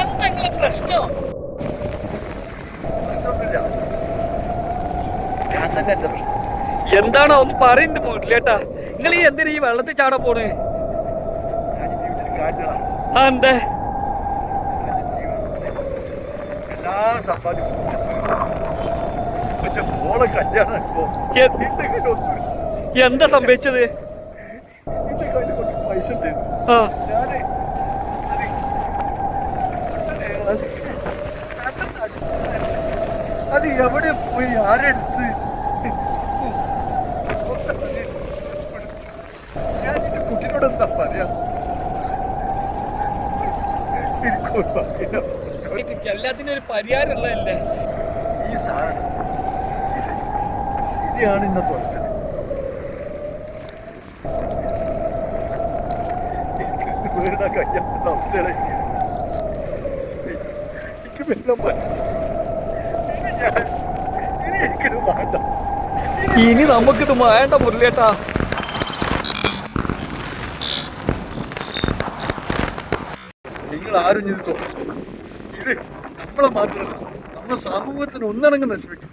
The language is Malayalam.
എന്തെങ്കിലും പ്രശ്നോ? എന്താണോ ഒന്ന് പറയുന്നുണ്ട് മുരളിയേട്ടാ നിങ്ങൾ ഈ എന്തിനാ ഈ വെള്ളത്തിൽ ചാടാൻ പോണേ? ആ എന്തേ? എന്താ സംഭവിച്ചത്? എല്ലാ അത് എവിടെ പോയി? ആരെടുത്ത്? ഞാൻ എന്റെ കുട്ടിനോട് എന്താ പറയാ? എല്ലാത്തിനും ഒരു പരിഹാരം ഉള്ളതല്ലേ? ഈ സാധനം. ഇത്. ഇതാണ് ഇന്നത്തെ തുറച്ചത് വീടാ കഴിയാത്ത അവസ്ഥയാണ് ഇനി നമുക്ക് ഇനി എനിക്കിത് വേണ്ട. ഇനി നമുക്കിത് വേണ്ട മുരളിയേട്ടാ. നിങ്ങൾ ആരും ഇത് ഇത് നമ്മളെ മാത്രമല്ല നമ്മുടെ സമൂഹത്തിന് ഒന്നടങ്കം നശിപ്പിക്കും.